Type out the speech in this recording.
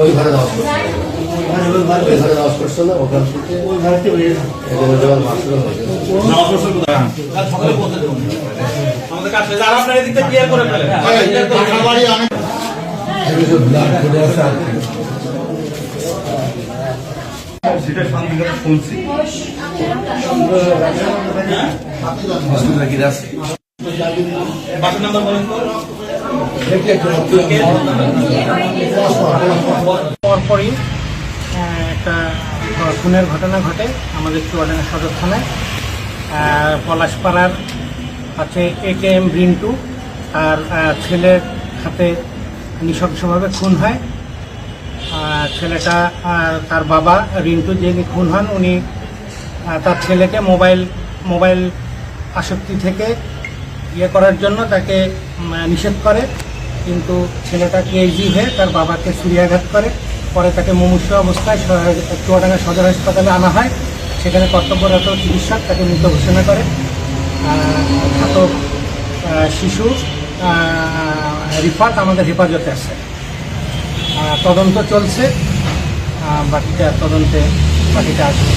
ওই ঘরে দাওয়াজ করছে। ওই ঘরে দাওয়াজ করছে। না ওখান থেকে ওই ঘরে যখন মাস্টার হয়েছে সেটা শুনছি। বাসের নাম্বার বলেন পরপরই একটা খুনের ঘটনা ঘটে আমাদের চুয়াডাঙ্গা সদর থানায়। পলাশপাড়ার আছে এ কে এম রিন্টু আর ছেলের হাতে নৃশংসভাবে খুন হয়। ছেলেটা তার বাবা রিন্টু যিনি খুন হন, উনি তার ছেলেকে মোবাইল মোবাইল আসক্তি থেকে ইয়ে করার জন্য তাকে নিষেধ করে। কিন্তু ছেলেটা কেজি হয়ে তার বাবাকে ছুরিয়াঘাত করে। পরে তাকে মুমূর্ষ অবস্থায় চুয়াডাঙ্গা সদর হাসপাতালে আনা হয়। সেখানে কর্তব্যরত চিকিৎসক তাকে মৃত ঘোষণা করে। ঘাতক শিশু রিফাত আমাদের হেফাজতে আছে। তদন্ত চলছে বাকিটা তদন্তে বাকিটা আসবে।